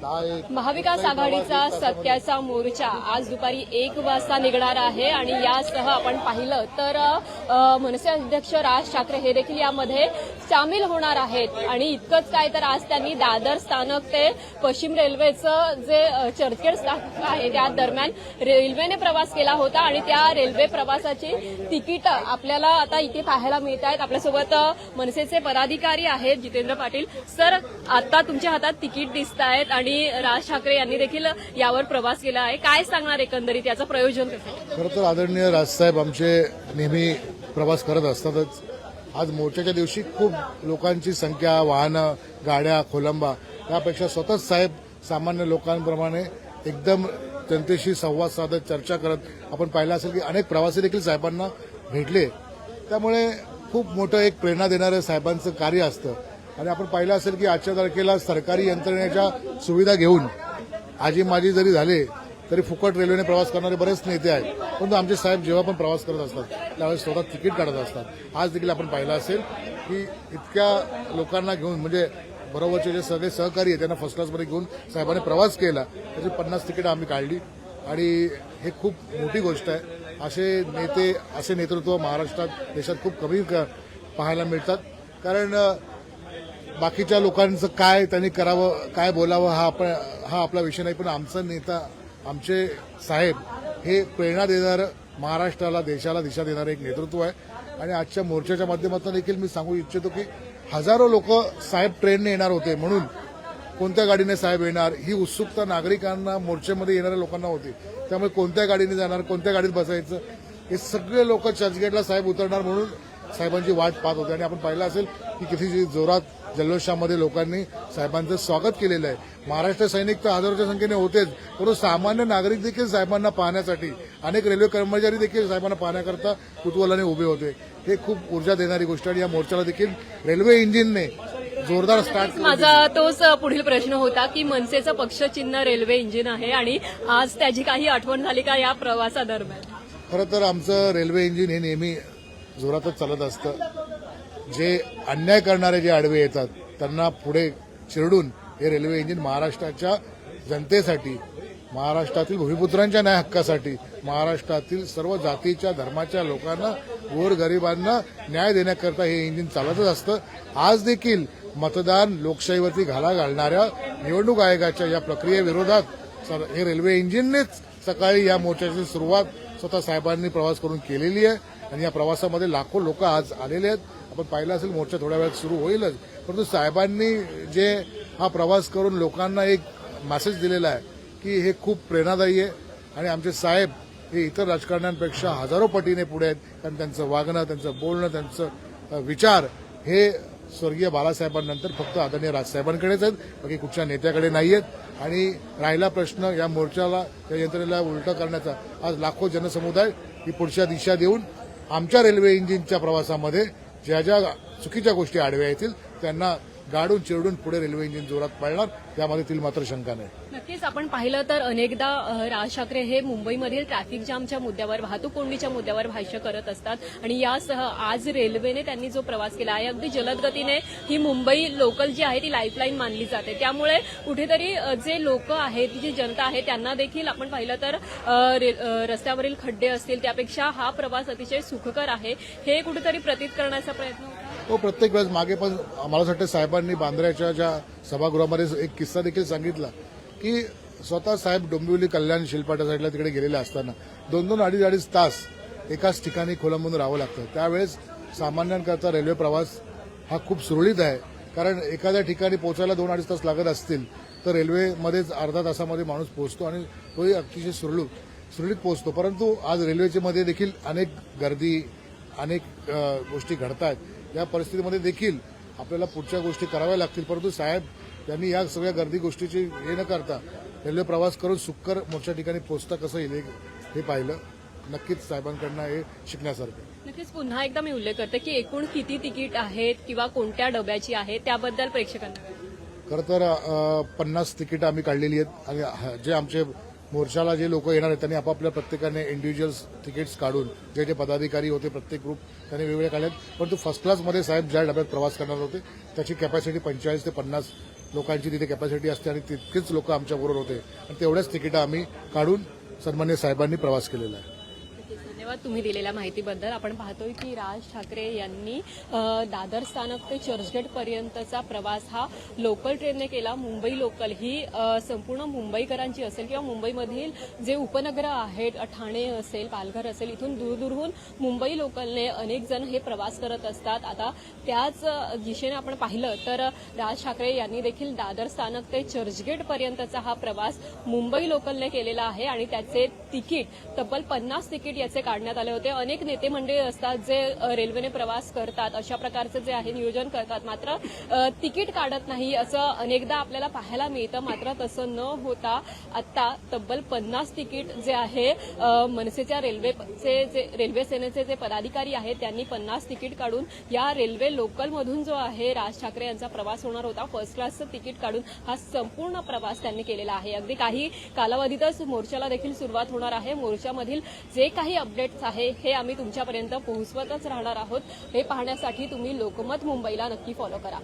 महाविकास आघाडीचा सत्याचा मोर्चा आज दुपारी एक वाजता निघणार आहे आणि यासह आपण पाहिलं तर मनसे अध्यक्ष राज ठाकरे हे देखील यामध्ये सामील होणार आहेत. आणि इतकंच काय तर आज त्यांनी दादर स्थानक ते पश्चिम रेल्वेचं जे चर्चगेट स्थानक आहे त्या दरम्यान रेल्वेने प्रवास केला होता आणि त्या रेल्वे प्रवासाची तिकीट आपल्याला आता इथे पाहायला मिळत आहेत. आपल्यासोबत मनसेचे पदाधिकारी आहेत जितेंद्र पाटील. सर आता तुमच्या हातात तिकीट दिसत आहेत आणि राज ठाकरे यांनी देखील यावर प्रवास केला आहे. काय सांगणार एकंदरीत याचं प्रयोजन कसं? खरं तर आदरणीय राजसाहेब आमचे नेहमी प्रवास करत असतातच. आज मोर्चाच्या दिवशी खूप लोकांची संख्या वाहनं गाड्या खोलंबा यापेक्षा स्वतःच साहेब सामान्य लोकांप्रमाणे एकदम जनतेशी संवाद साधत चर्चा करत आपण पाहिलं असेल की अनेक प्रवासी देखील साहेबांना भेटले. त्यामुळे खूप मोठं एक प्रेरणा देणारं साहेबांचं कार्य असतं. आणि आपण पाहिलं असेल की आजच्या तारखेला सरकारी यंत्रणेच्या सुविधा घेऊन आजी माजी जरी झाले तरी फुकट रेल्वेने प्रवास करणारे बरेच नेते आहेत. परंतु आमचे साहेब जेव्हा पण प्रवास करत असतात त्यावेळेस स्वतः तिकीट काढत असतात. आज देखील आपण पाहिलं असेल की इतक्या लोकांना घेऊन म्हणजे बरोबरचे जे सगळे सहकारी आहेत त्यांना फर्स्ट क्लासमध्ये घेऊन साहेबांनी प्रवास केला त्याची पन्नास तिकीटं आम्ही काढली. आणि हे खूप मोठी गोष्ट आहे. असे नेते असे नेतृत्व महाराष्ट्रात देशात खूप कमी क- पाहायला मिळतात. कारण बाकीच्या लोकांचं काय त्यांनी करावं काय बोलावं हा आपण हा आपला विषय नाही पण आमचा नेता आमचे साहेब हे प्रेरणा देणारं महाराष्ट्राला देशाला दिशा देणारं एक नेतृत्व आहे. आणि आजच्या मोर्चाच्या माध्यमातून देखील मी सांगू इच्छितो की हजारो लोक साहेब ट्रेनने येणार होते म्हणून कोणत्या गाडीने साहेब येणार ही उत्सुकता नागरिकांना मोर्चेमध्ये येणाऱ्या लोकांना होती. त्यामुळे कोणत्या गाडीने जाणार कोणत्या गाडीत बसायचं हे सगळे लोक चर्चगेटला साहेब उतरणार म्हणून साहेबांची वाट पाहत होते. आणि आपण पाहिलं असेल की किती जोरात जल्लोषामध्ये लोकांनी साहेबांचं स्वागत केलेलं आहे. महाराष्ट्र सैनिक तर हजारोच्या संख्येने होतेच परंतु सामान्य नागरिक देखील साहेबांना पाहण्यासाठी अनेक रेल्वे कर्मचारी देखील साहेबांना पाहण्याकरता कुतूहलाने उभे होते. हे खूप ऊर्जा देणारी गोष्ट आणि या मोर्चाला देखील रेल्वे इंजिनने जोरदार स्टार्ट. माझा तोच पुढील प्रश्न होता की मनसेचं पक्षचिन्ह रेल्वे इंजिन आहे आणि आज त्याची काही आठवण झाली का या प्रवासादरम्यान? खरं तर आमचं रेल्वे इंजिन हे नेहमी जोरातच चालत असतं. जे अन्याय करणारे जे आडवे येतात त्यांना पुढे चिरडून हे रेल्वे इंजिन महाराष्ट्राच्या जनतेसाठी महाराष्ट्रातील भूमिपुत्रांच्या न्याय हक्कासाठी महाराष्ट्रातील सर्व जातीच्या धर्माच्या लोकांना गोरगरिबांना न्याय देण्याकरता हे इंजिन चालतच असतं. आज देखील मतदान लोकशाहीवरती घाला घालणाऱ्या निवडणूक आयोगाच्या या प्रक्रियेविरोधात सर- हे रेल्वे इंजिननेच सकाळी या मोर्चाची सुरुवात स्वतः साहेबांनी प्रवास करून केलेली आहे. आणि या प्रवासामध्ये लाखो लोक आज आलेले आहेत. आपण पाहिलं असेल मोर्चा थोड्या वेळात सुरू होईलच. परंतु साहेबांनी जे हा प्रवास करून लोकांना एक मेसेज दिलेला आहे की हे खूप प्रेरणादायी आहे. आणि आमचे साहेब हे इतर राजकारण्यांपेक्षा हजारो पटीने पुढे आहेत. कारण त्यांचं वागणं त्यांचं बोलणं त्यांचं विचार हे स्वर्गीय बाळासाहेबांनंतर फक्त आदरणीय राजसाहेबांकडेच आहेत. बाकी कुठच्या नेत्याकडे नाही आहेत. आणि राहिला प्रश्न या मोर्चाला या यंत्रणेला उलटा करण्याचा आज लाखो जनसमुदाय ही पुढच्या दिशा देऊन आमच्या रेल्वे इंजिनच्या प्रवासामध्ये ज्या ज्या चुकीच्या गोष्टी आडव्या येतील त्यांना गाडून चिरडून पुढे रेल्वे इंजिन जोरात पळणार त्यामध्ये तील मात्र शंका नाही. नक्कीच आपण पाहिलं तर अनेकदा राज ठाकरे हे मुंबईमधील ट्रॅफिक जामच्या मुद्द्यावर वाहतूक कोंडीच्या मुद्द्यावर भाष्य करत असतात. आणि यासह आज रेल्वेने त्यांनी जो प्रवास केला आहे अगदी जलद गतीने ही मुंबई लोकल जी आहे ती लाईफलाईन मानली जाते. त्यामुळे कुठेतरी जे लोक आहेत जी जनता आहे त्यांना देखील आपण पाहिलं तर रस्त्यावरील खड्डे असतील त्यापेक्षा हा प्रवास अतिशय सुखकर आहे. हे कुठेतरी प्रतीत करण्याचा प्रयत्न होता. तो प्रत्येक वेळेस मागे पण मला असं वाटतं साहेबांनी बांद्र्याच्या ज्या सभागृहामध्ये एक किस्सा देखील सांगितला की स्वतः साहेब डोंबिवली कल्याण शिलपाटा साईडला तिकडे गेलेले असताना दोन दोन अडीच अडीच तास एकाच ठिकाणी खोलंबून राहावं लागतं. त्यावेळेस सामान्यांकरता रेल्वे प्रवास हा खूप सुरळीत आहे. कारण एखाद्या ठिकाणी पोहोचायला दोन अडीच तास लागत असतील तर रेल्वेमध्येच अर्धा तासामध्ये माणूस पोहोचतो आणि तोही अतिशय सुरळीत सुरळीत पोहोचतो परंतु आज रेल्वेच्या मध्ये देखील अनेक गर्दी अनेक गोष्टी घडत आहेत या परिस्थितीमध्ये देखील आपल्याला पुढच्या गोष्टी कराव्या लागतील परंतु साहेब यांनी या सगळ्या गर्दी गोष्टीची हे न करता रेल्वे प्रवास करून सुक्कर मोठ्या ठिकाणी पोहोचता कसं येईल हे- पाहिलं नक्कीच साहेबांकडनं हे शिकण्यासारखं. नक्कीच पुन्हा एकदा मी उल्लेख करते की एकूण किती तिकीट आहेत किंवा कोणत्या डब्याची आहे त्याबद्दल प्रेक्षकांना. खरं तर पन्नास तिकीटं आम्ही काढलेली आहेत आणि जे आमचे मोर्चाला जे लोक येणार आहेत त्यांनी आपापल्या प्रत्येकाने इंडिव्हिज्युअल तिकीट्स काढून जे जे पदाधिकारी होते प्रत्येक ग्रुप त्यांनी वेगवेगळे काढलेत. परंतु फर्स्ट क्लासमध्ये साहेब ज्या डब्यात प्रवास करणार होते त्याची कॅपॅसिटी पंचेचाळीस ते पन्नास लोकांची तिथे कॅपॅसिटी असते आणि तितकेच लोक आमच्याबरोबर होते. आणि तेवढ्याच तिकीटं आम्ही काढून सन्मान्य साहेबांनी प्रवास केलेला आहे. तुम्ही दिलेल्या माहितीबद्दल आपण पाहतोय की राज ठाकरे यांनी दादर स्थानक ते चर्चगेट पर्यंतचा प्रवास हा लोकल ट्रेनने केला. मुंबई लोकल ही संपूर्ण मुंबईकरांची असेल किंवा मुंबईमधील जे उपनगर आहेत ठाणे असेल पालघर असेल इथून दूरदूरहून मुंबई लोकलने अनेक जण हे प्रवास करत असतात. आता त्याच दिशेने आपण पाहिलं तर राज ठाकरे यांनी देखील दादर स्थानक ते चर्चगेट पर्यंतचा हा प्रवास मुंबई लोकलने केलेला आहे आणि त्याचे तिकीट तब्बल पन्नास तिकीट याचे काढण्यात आले होते. अनेक नेते मंडळी असतात जे रेल्वेने प्रवास करतात. अशा प्रकारचं जे आहे नियोजन करतात. मात्र तिकीट काढत नाही असं अनेकदा आपल्याला पाहायला मिळतं. मात्र तसं न होता आता तब्बल पन्नास तिकीट जे आहे मनसेच्या रेल्वेचे जे रेल्वे सेनेचे जे पदाधिकारी आहेत त्यांनी पन्नास तिकीट काढून या रेल्वे लोकलमधून जो आहे राज ठाकरे यांचा प्रवास होणार होता. फर्स्ट क्लासचं तिकीट काढून हा संपूर्ण प्रवास त्यांनी केलेला आहे. अगदी काही कालावधीतच मोर्चाला देखील सुरुवात होणार आहे. मोर्चामधील जे काही अपडेट आहे हे आम्ही तुमच्यापर्यंत पोहोचवतच राहणार आहोत. हे पाहण्यासाठी तुम्ही लोकमत मुंबईला नक्की फॉलो करा.